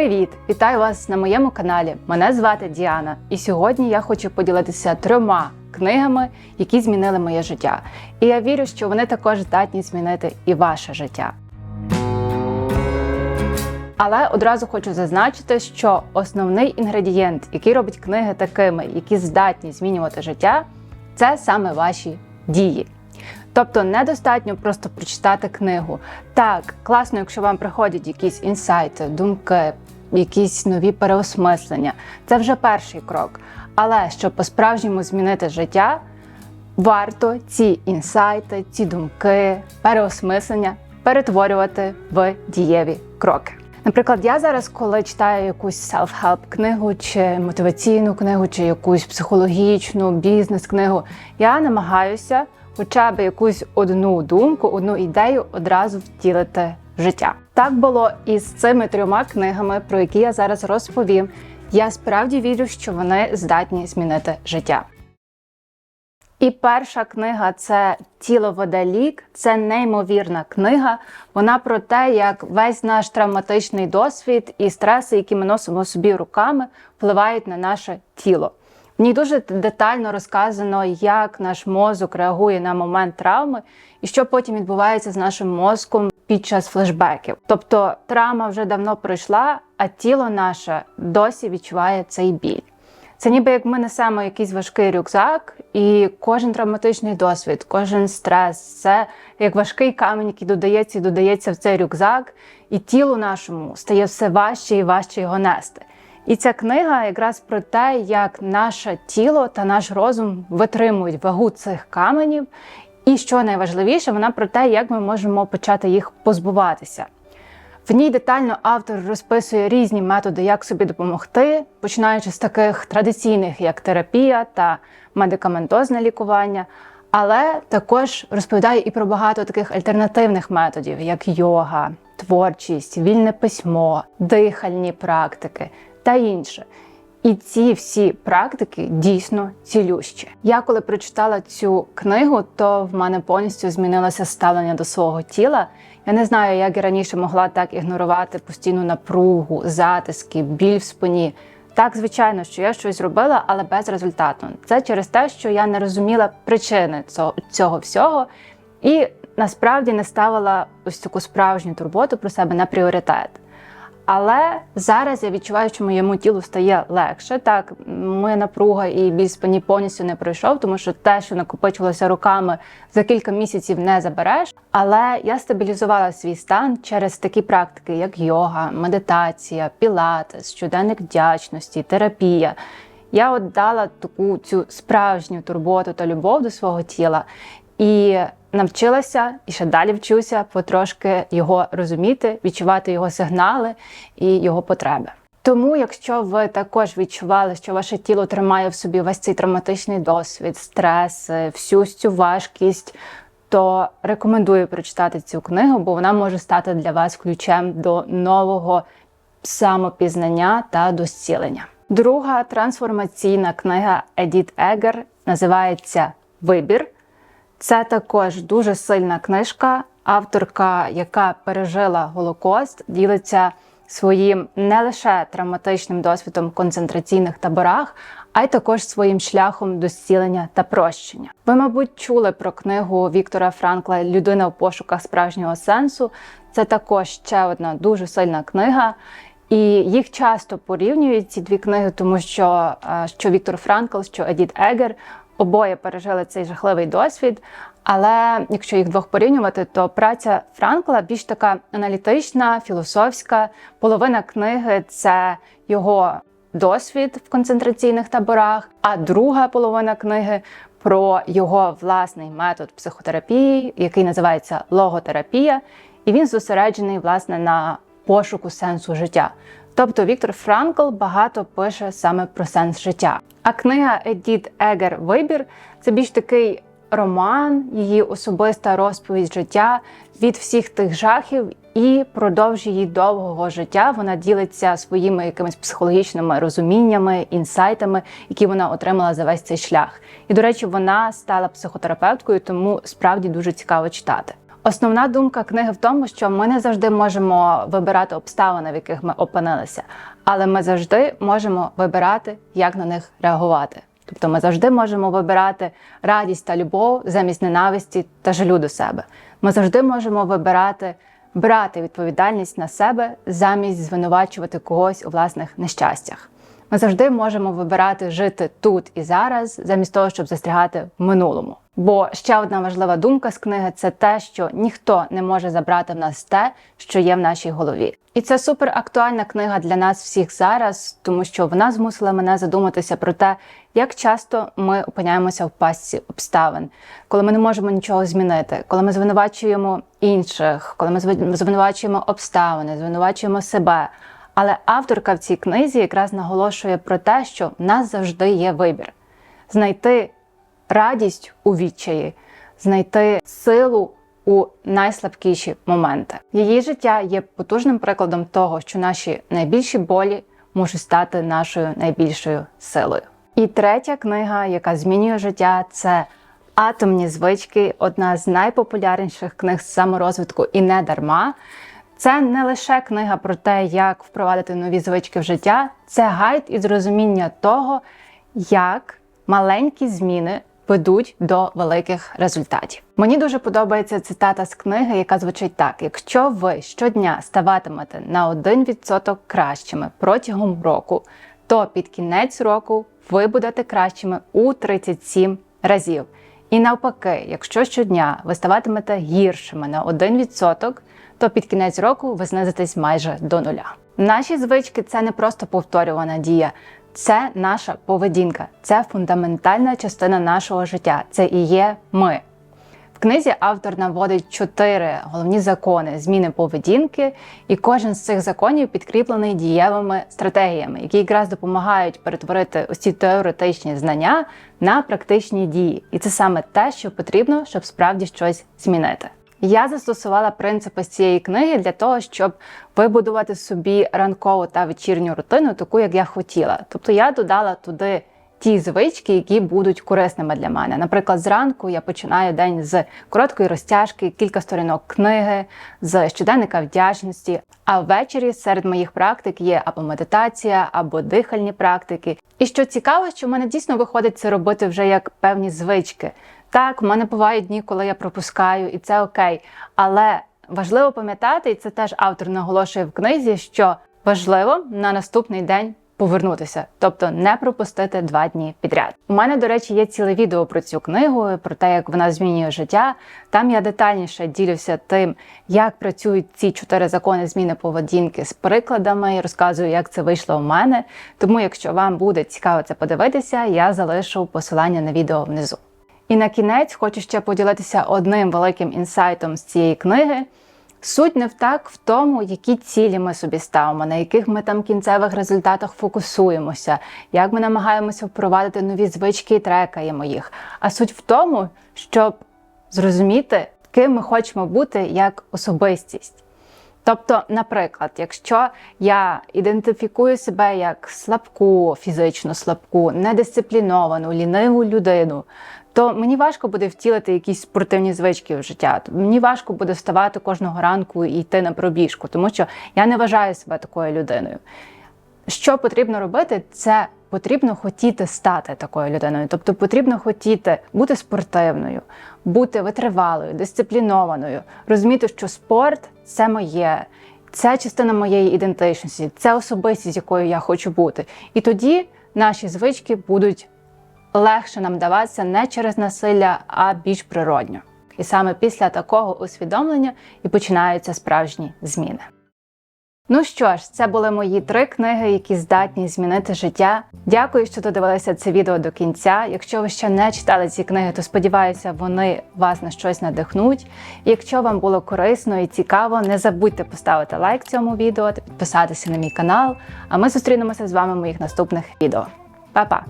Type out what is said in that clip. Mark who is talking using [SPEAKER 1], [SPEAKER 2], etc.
[SPEAKER 1] Привіт! Вітаю вас на моєму каналі. Мене звати Діана, і сьогодні я хочу поділитися трьома книгами, які змінили моє життя. І я вірю, що вони також здатні змінити і ваше життя. Але одразу хочу зазначити, що основний інгредієнт, який робить книги такими, які здатні змінювати життя, це саме ваші дії. Тобто недостатньо просто прочитати книгу. Так, класно, якщо вам приходять якісь інсайти, думки, якісь нові переосмислення. Це вже перший крок. Але щоб по-справжньому змінити життя, варто ці інсайти, ці думки, переосмислення перетворювати в дієві кроки. Наприклад, я зараз, коли читаю якусь self-help книгу, чи мотиваційну книгу, чи якусь психологічну бізнес-книгу, я намагаюся хоча б якусь одну думку, одну ідею одразу втілити в життя. Так було і з цими трьома книгами, про які я зараз розповім. Я справді вірю, що вони здатні змінити життя. І перша книга це Тіло веде лік. Це неймовірна книга. Вона про те, як весь наш травматичний досвід і стреси, які ми носимо собі руками, впливають на наше тіло. Ній дуже детально розказано, як наш мозок реагує на момент травми і що потім відбувається з нашим мозком під час флешбеків. Тобто травма вже давно пройшла, а тіло наше досі відчуває цей біль. Це ніби як ми несемо якийсь важкий рюкзак, і кожен травматичний досвід, кожен стрес це як важкий камінь, який додається і додається в цей рюкзак, і тілу нашому стає все важче і важче його нести. І ця книга якраз про те, як наше тіло та наш розум витримують вагу цих каменів, і що найважливіше, вона про те, як ми можемо почати їх позбуватися. В ній детально автор розписує різні методи, як собі допомогти, починаючи з таких традиційних, як терапія та медикаментозне лікування, але також розповідає і про багато таких альтернативних методів, як йога, творчість, вільне письмо, дихальні практики та інше. І ці всі практики дійсно цілющі. Я коли прочитала цю книгу, то в мене повністю змінилося ставлення до свого тіла. Я не знаю, як і раніше могла так ігнорувати постійну напругу, затиски, біль в спині. Так, звичайно, що я щось робила, але безрезультатно. Це через те, що я не розуміла причини цього, цього всього і насправді не ставила ось таку справжню турботу про себе на пріоритет. Але зараз я відчуваю, що моєму тілу стає легше. Так, моя напруга і біль спині повністю не пройшов, тому що те, що накопичувалося руками, за кілька місяців не забереш. Але я стабілізувала свій стан через такі практики, як йога, медитація, пілатес, щоденник вдячності, терапія. Я от дала таку цю справжню турботу та любов до свого тіла. І навчилася і ще далі вчуся потрошки його розуміти, відчувати його сигнали і його потреби. Тому, якщо ви також відчували, що ваше тіло тримає в собі весь цей травматичний досвід, стрес, всю цю важкість, то рекомендую прочитати цю книгу, бо вона може стати для вас ключем до нового самопізнання та до зцілення. Друга трансформаційна книга Едіт Егер називається Вибір. Це також дуже сильна книжка, авторка, яка пережила Голокост, ділиться своїм не лише травматичним досвідом в концентраційних таборах, а й також своїм шляхом до зцілення та прощення. Ви, мабуть, чули про книгу Віктора Франкла Людина в пошуках справжнього сенсу. Це також ще одна дуже сильна книга. І їх часто порівнюють ці дві книги, тому що що Віктор Франкл, що Едіт Егер обоє пережили цей жахливий досвід. Але якщо їх двох порівнювати, то праця Франкла більш така аналітична, філософська. Половина книги це його досвід в концентраційних таборах, а друга половина книги про його власний метод психотерапії, який називається логотерапія, і він зосереджений власне на пошуку сенсу життя. Тобто Віктор Франкл багато пише саме про сенс життя. А книга Едіт Егер Вибір це більш такий роман, її особиста розповідь життя від всіх тих жахів і продовж її довгого життя вона ділиться своїми якимись психологічними розуміннями, інсайтами, які вона отримала за весь цей шлях. І, до речі, вона стала психотерапевткою, тому справді дуже цікаво читати. Основна думка книги в тому, що ми не завжди можемо вибирати обставини, в яких ми опинилися, але ми завжди можемо вибирати, як на них реагувати. Тобто ми завжди можемо вибирати радість та любов замість ненависті та жалю до себе. Ми завжди можемо вибирати брати відповідальність на себе замість звинувачувати когось у власних нещастях. Ми завжди можемо вибирати жити тут і зараз, замість того, щоб застрягати в минулому. Бо ще одна важлива думка з книги це те, що ніхто не може забрати в нас те, що є в нашій голові. І це супер актуальна книга для нас всіх зараз, тому що вона змусила мене задуматися про те, як часто ми опиняємося в пастці обставин, коли ми не можемо нічого змінити, коли ми звинувачуємо інших, коли ми звинувачуємо обставини, звинувачуємо себе. Але авторка в цій книзі якраз наголошує про те, що в нас завжди є вибір: знайти радість у відчаї, знайти силу у найслабкіші моменти. Її життя є потужним прикладом того, що наші найбільші болі можуть стати нашою найбільшою силою. І третя книга, яка змінює життя, це Атомні звички одна з найпопулярніших книг з саморозвитку і не дарма. Це не лише книга про те, як впровадити нові звички в життя, це гайд із розуміння того, як маленькі зміни ведуть до великих результатів. Мені дуже подобається цитата з книги, яка звучить так: якщо ви щодня ставатимете на 1% кращими протягом року, то під кінець року ви будете кращими у 37 разів. І навпаки, якщо щодня ви ставатимете гіршими на 1%, то під кінець року ви знизитесь майже до нуля. Наші звички це не просто повторювана дія, це наша поведінка, це фундаментальна частина нашого життя. Це і є ми. В книзі автор наводить чотири головні закони зміни поведінки, і кожен з цих законів підкріплений дієвими стратегіями, які якраз допомагають перетворити ці теоретичні знання на практичні дії. І це саме те, що потрібно, щоб справді щось змінити. Я застосувала принципи з цієї книги для того, щоб вибудувати собі ранкову та вечірню рутину, таку як я хотіла. Тобто я додала туди ті звички, які будуть корисними для мене. Наприклад, зранку я починаю день з короткої розтяжки, кілька сторінок книги, з щоденника вдячності. А ввечері серед моїх практик є або медитація, або дихальні практики. І що цікаво, що в мене дійсно виходить це робити вже як певні звички. Так, в мене бувають дні, коли я пропускаю, і це окей. Але важливо пам'ятати, і це теж автор наголошує в книзі, що важливо на наступний день повернутися, тобто не пропустити два дні підряд. У мене, до речі, є ціле відео про цю книгу, про те, як вона змінює життя. Там я детальніше ділюся тим, як працюють ці чотири закони зміни поведінки з прикладами розказую, як це вийшло у мене. Тому, якщо вам буде цікаво це подивитися, я залишу посилання на відео внизу. І на кінець хочу ще поділитися одним великим інсайтом з цієї книги. Суть не так в тому, які цілі ми собі ставимо, на яких ми там кінцевих результатах фокусуємося, як ми намагаємося впровадити нові звички і трекаємо їх. А суть в тому, щоб зрозуміти, ким ми хочемо бути як особистість. Тобто, наприклад, якщо я ідентифікую себе як слабку, фізично слабку, недисципліновану, ліниву людину, то мені важко буде втілити якісь спортивні звички в життя. Мені важко буде вставати кожного ранку і йти на пробіжку, тому що я не вважаю себе такою людиною. Що потрібно робити, це потрібно хотіти стати такою людиною. Тобто потрібно хотіти бути спортивною, бути витривалою, дисциплінованою, розуміти, що спорт це моє, це частина моєї ідентичності, це особистість, якою я хочу бути. І тоді наші звички будуть легше нам даватися не через насилля, а більш природньо. І саме після такого усвідомлення і починаються справжні зміни. Ну що ж, це були мої три книги, які здатні змінити життя. Дякую, що додивилися це відео до кінця. Якщо ви ще не читали ці книги, то сподіваюся, вони вас на щось надихнуть. І якщо вам було корисно і цікаво, не забудьте поставити лайк цьому відео та підписатися на мій канал. А ми зустрінемося з вами в моїх наступних відео. Па-па!